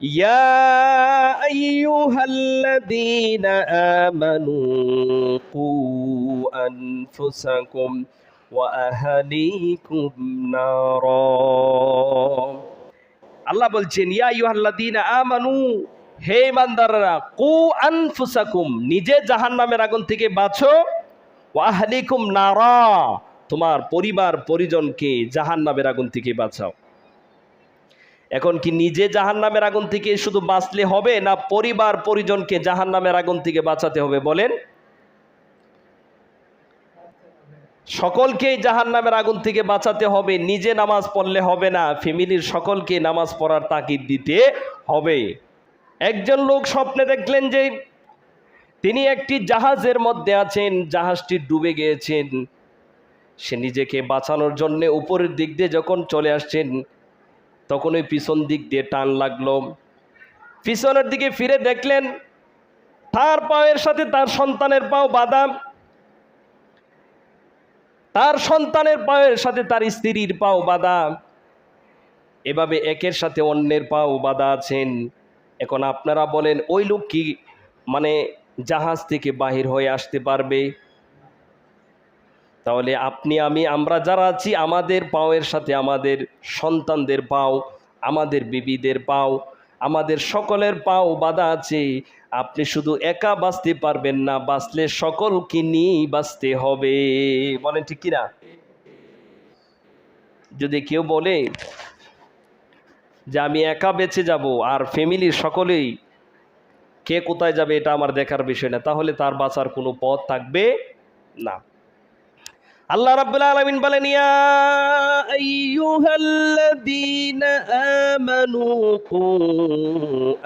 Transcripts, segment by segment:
يا أيها الذين آمنوا قوا أنفسكم وأهليكم نارا আল্লাহ বলছেন ইয়া ইউহাল্লাযীনা আমানু হে ইমানদাররা কু আনফুসাকুম নিজে জাহান্নামের আগুন থেকে বাঁচো ওয়া আহলিকুম নারা তোমার পরিবার পরিজনকে জাহান্নামের আগুন থেকে বাঁচাও এখন কি নিজে জাহান্নামের আগুন থেকে শুধু বাঁচলে হবে না পরিবার পরিজনকে জাহান্নামের আগুন থেকে বাঁচাতে হবে? বলেন। সকলকেই জাহান্নামের আগুন থেকে বাঁচাতে হবে, নিজে নামাজ পড়লে হবে না, ফ্যামিলির সকলকে নামাজ পড়ার তাকিদ দিতে হবে। একজন লোক স্বপ্নে দেখলেন যে তিনি একটি জাহাজের মধ্যে আছেন, জাহাজটি ডুবে গিয়েছেন। সে নিজেকে বাঁচানোর জন্য উপরের দিক দিয়ে যখন চলে আসছেন তখন ওই পিছন দিক দিয়ে টান লাগল। পিছনের দিকে ফিরে দেখলেন, তার পায়ের সাথে তার সন্তানের পাও বাদাম। তার সন্তানের পায়ের সাথে তার স্ত্রীর পাও বাঁধা এভাবে একের সাথে অন্যের পাও বাঁধা আছেন। এখন আপনারা বলেন, ওই লোক কি মানে জাহাজ থেকে বাহির হয়ে আসতে পারবে? তাহলে আপনি, আমি, আমরা যারা আছি, আমাদের পাওয়ের সাথে আমাদের সন্তানদের পাও আমাদের বিবিদের পাও আমাদের সকলের পাও বাধা আছে। আপনি শুধু একা বাঁচতে পারবেন না, বাঁচলে সকলকে নিয়েই বাঁচতে হবে। বলেন ঠিক কিনা? যদি কেউ বলে যে আমি একা বেঁচে যাব আর ফ্যামিলির সকলেই কে কোথায় যাবে, এটা আমার দেখার বিষয় না, তাহলে তার বাঁচার কোনো পথ থাকবে না। আল্লাহ রাব্বুল আলামিন বলেন, ইয়া আইয়ুহাল্লাযীনা আমানু কু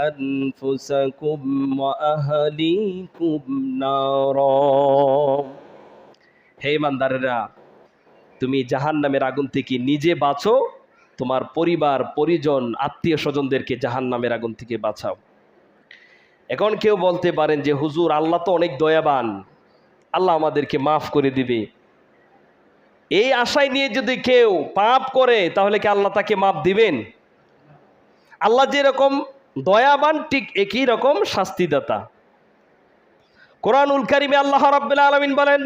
আনফুসাকুম ওয়া আহলিকুম নারা। হে ইমানদারেরা, তুমি জাহান্নামের আগুন থেকে নিজে বাঁচো, তোমার পরিবার, পরিজন আত্মীয় স্বজনদেরকে জাহান্নামের আগুন থেকে বাঁচাও। এখন কেউ বলতে পারেন যে, হুজুর, আল্লাহ তো অনেক দয়াবান, আল্লাহ আমাদেরকে মাফ করে দিবে। এই আশায় নিয়ে যদি কেউ পাপ করে, তাহলে কি আল্লাহ তাকে মাপ দিবেন? আল্লাহ যেরকম দয়াবান, ঠিক একই রকম শাস্তিদাতা। কোরআনুল কারিমে আল্লাহ রাব্বুল আলামিন বলেন,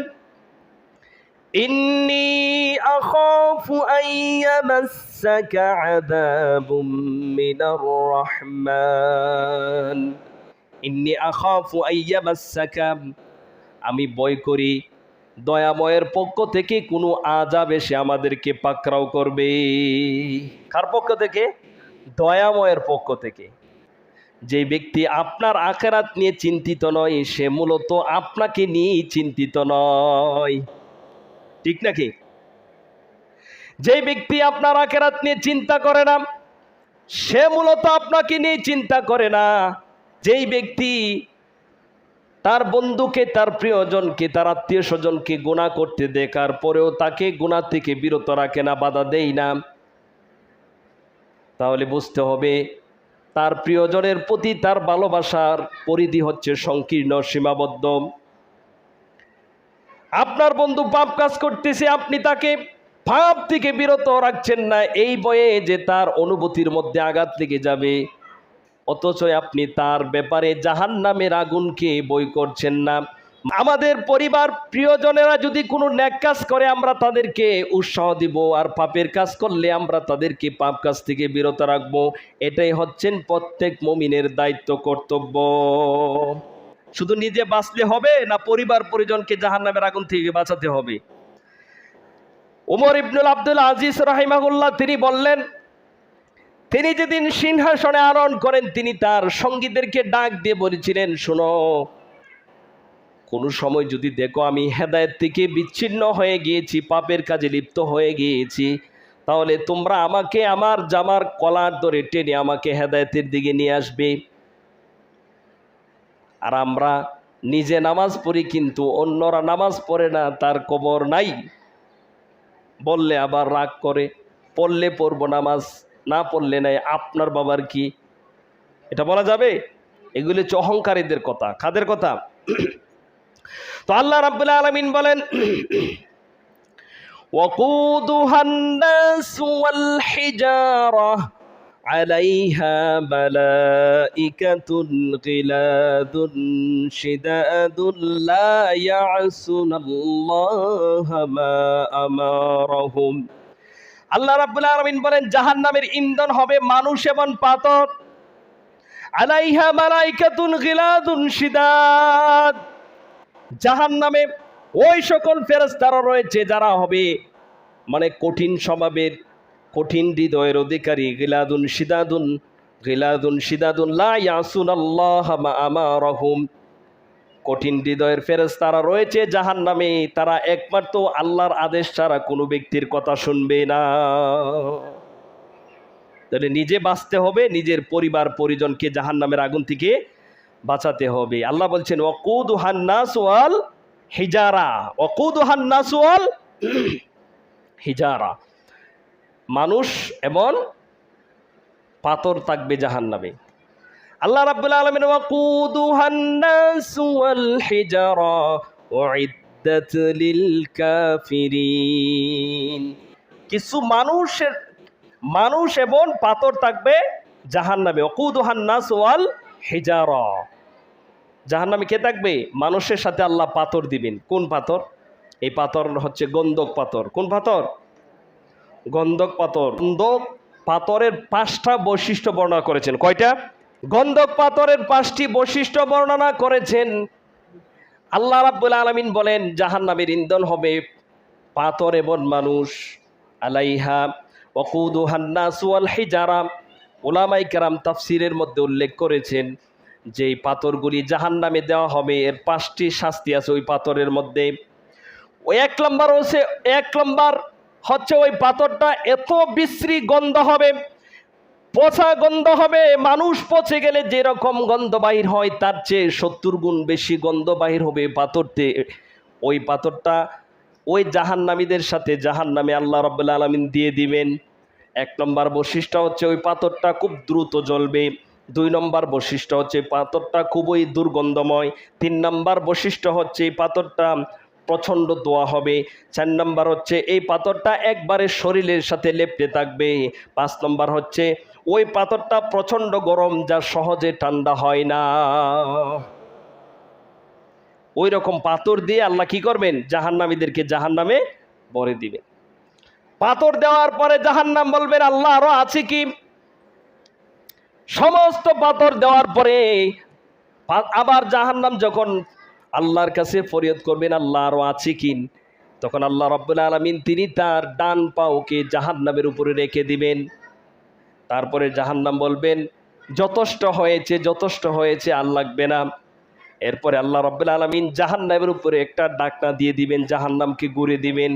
ইন্নি আমি ভয় করি দয়াময়ের পক্ষ থেকে কোনো আজাব এসে আমাদেরকে পাকড়াও করবে। কার পক্ষ থেকে? দয়াময়ের পক্ষ থেকে। যে ব্যক্তি আপনার আখেরাত নিয়ে চিন্তিত নয়, সে মূলত আপনাকে নিয়েই চিন্তিত নয়। ঠিক নাকি? যে ব্যক্তি আপনার আখেরাত নিয়ে চিন্তা করে না, সে মূলত আপনাকে নিয়ে চিন্তা করে না। যেই ব্যক্তি তার বন্ধুকে, তার প্রিয়জনকে, তার আত্মীয় স্বজনকে গুণা করতে দেখার পরেও তাকে গুণা থেকে বিরত রাখে না, বাধা দেই না। তাহলে বুঝতে হবে, তার প্রিয়জনের প্রতি তার ভালোবাসার পরিধি হচ্ছে সংকীর্ণ, সীমাবদ্ধ। আপনার বন্ধু পাপ কাজ করতেছে, আপনি তাকে পাপ থেকে বিরত রাখছেন না। এই বয়ে যে তার অনুভূতির মধ্যে আঘাত লেগে যাবে। অথচ আপনি তার ব্যাপারে জাহান নামের আগুনকে বই করছেন না। আমাদের পরিবার প্রিয়জনেরা যদি কোনো ন্যাক কাজ করে, আমরা তাদেরকে উৎসাহ দিব। আর পাপের কাজ করলে আমরা তাদেরকে পাপ কাজ থেকে বিরত রাখব। এটাই হচ্ছেন প্রত্যেক মমিনের দায়িত্ব, কর্তব্য। শুধু নিজে বাঁচলে হবে না পরিবার পরিজনকে জাহান নামের আগুন থেকে বাঁচাতে হবে? ওমর ইবনুল আব্দুল আজিজ রাহিমাহুল্লাহ তিনি বললেন তিনি যেদিন সিংহাসনে আরোহণ করেন, তিনি তার সঙ্গীদেরকে ডাক দিয়ে বলেছিলেন, শোনো, কোনো সময় যদি দেখো আমি হেদায়েত থেকে বিচ্ছিন্ন হয়ে গিয়েছি, পাপের কাজে লিপ্ত হয়ে গিয়েছি, তাহলে তোমরা আমাকে আমার জামার কলার ধরে টেনে আমাকে হেদায়েতের দিকে নিয়ে আসবে। আর আমরা নিজে নামাজ পড়ি, কিন্তু অন্যরা নামাজ পড়ে না, তার কবর নাই। বললে আবার রাগ করে, পড়লে পড়ব নামাজ। না পড়লে নাই আপনার বাবার কি এটা বলা যাবে এগুলি হচ্ছে অহংকারীদের কথা কাদের কথা তো আল্লাহ রাব্বুল আলামিন বলেন وقودها الناس والحجارة عليها ملائكة غلاد شداد لا يعصون الله ما أمرهم আল্লাহ রাব্বুল আলামিন বলেন, জাহান্নামের ইন্ধন হবে মানুষ এবং পাথর। আলাইহা মালাইকাতুন গিলাদুন শিদাদ। জাহান্নামে ওই সকল ফেরেশতারা রয়েছে যারা হবে মানে কঠিন স্বভাবের, কঠিন হৃদয়ের অধিকারী। গিলাদুন শিদাদুন গিলাদুন শিদাদুন লা ইয়াসুন আল্লাহ মা আমারহুম। কঠিন হৃদয়ের ফেরেশতারা রয়েছে জাহান্নামে, তারা একমাত্র আল্লাহর আদেশ ছাড়া কোনো ব্যক্তির কথা শুনবে না। তাহলে নিজে বাঁচতে হবে, নিজের পরিবার, পরিজনকে জাহান্নামের আগুন থেকে বাঁচাতে হবে। আল্লাহ বলছেন ওকুদ হান্নাস ওয়াল হিজারা। ওকুদ হান্নাস ওয়াল হিজারা। মানুষ এবং পাথর থাকবে জাহান্নামে। আল্লাহ রাব্বুল আলামিন ওয়াকুদুহান নাস ওয়াল হিজারা, উইদ্দাত লিল কাফিরিন. কিছু মানুষের, মানুষ এবং পাথর থাকবে জাহান্নামে। ওয়াকুদুহান নাস ওয়াল হিজারা। জাহান্নামে কে থাকবে? মানুষের সাথে আল্লাহ পাথর দিবেন। কোন পাথর? এই পাথর হচ্ছে গন্ধক পাথর। কোন পাথর? গন্ধক পাথর। গন্ধক পাথরের পাঁচটা বৈশিষ্ট্য বর্ণনা করেছেন। কয়টা? গন্ধক পাথরের পাঁচটি বৈশিষ্ট্য বর্ণনা করেছেন। আল্লাহ রাব্বুল আলামিন বলেন, জাহান্নামের ইন্ধন হবে পাথর এবং মানুষ। আলাইহা ওকুদু হান্নাস ওয়াল হিজারা। ওলামাই কেরাম তাফসিরের মধ্যে উল্লেখ করেছেন যে পাথরগুলি জাহান্নামে দেওয়া হবে। এর পাঁচটি শাস্তি আছে ওই পাথরের মধ্যে। ওই এক নম্বর হচ্ছে, এক নম্বর হচ্ছে ওই পাথরটা এত বিশ্রী গন্ধ হবে পচা গন্ধ হবে, মানুষ পচে গেলে যেরকম গন্ধ বাহির হয়, তার চেয়ে সত্তর গুণ বেশি গন্ধ বাহির হবে পাথরতে ওই পাথরটা ওই জাহান্নামীদের সাথে জাহান্নামে আল্লাহ রব্বুল আলমিন দিয়ে দিবেন। এক নম্বর বৈশিষ্ট্য হচ্ছে ওই পাথরটা খুব দ্রুত জ্বলবে। দুই নম্বর বৈশিষ্ট্য হচ্ছে পাথরটা খুবই দুর্গন্ধময়। তিন নম্বর বৈশিষ্ট্য হচ্ছে এই পাথরটা প্রচণ্ড দোয়া হবে। চার নম্বর হচ্ছে এই পাথরটা একবারে শরীরের সাথে লেপটে থাকবে। পাঁচ নম্বর হচ্ছে ওই পাথরটা প্রচণ্ড গরম, যা সহজে ঠান্ডা হয় না। ওই রকম পাথর দিয়ে আল্লাহ কি করবেন? জাহান্নামীদেরকে জাহান্নামে ভরে দিবেন। পাথর দেওয়ার পরে জাহান্নাম বলবেন, আল্লাহ, আরও আছে কি? সমস্ত পাথর দেওয়ার পরে আবার জাহান্নাম যখন আল্লাহর কাছে ফরিয়াদ করবেন, আল্লাহ, আরও আছে কি? তখন আল্লাহ রব্বুল আলমিন তিনি তার ডান পাওকে জাহান্নামের উপরে রেখে দিবেন। তারপরে জাহান্নাম বলবেন, যথেষ্ট হয়েছে যথেষ্ট হয়েছে, আর লাগবে না। এরপরে আল্লাহ রব্বুল আলমিন জাহান্নামের উপরে একটা ডাকনা দিয়ে দিবেন, জাহান্নামকে ঘুরে দিবেন।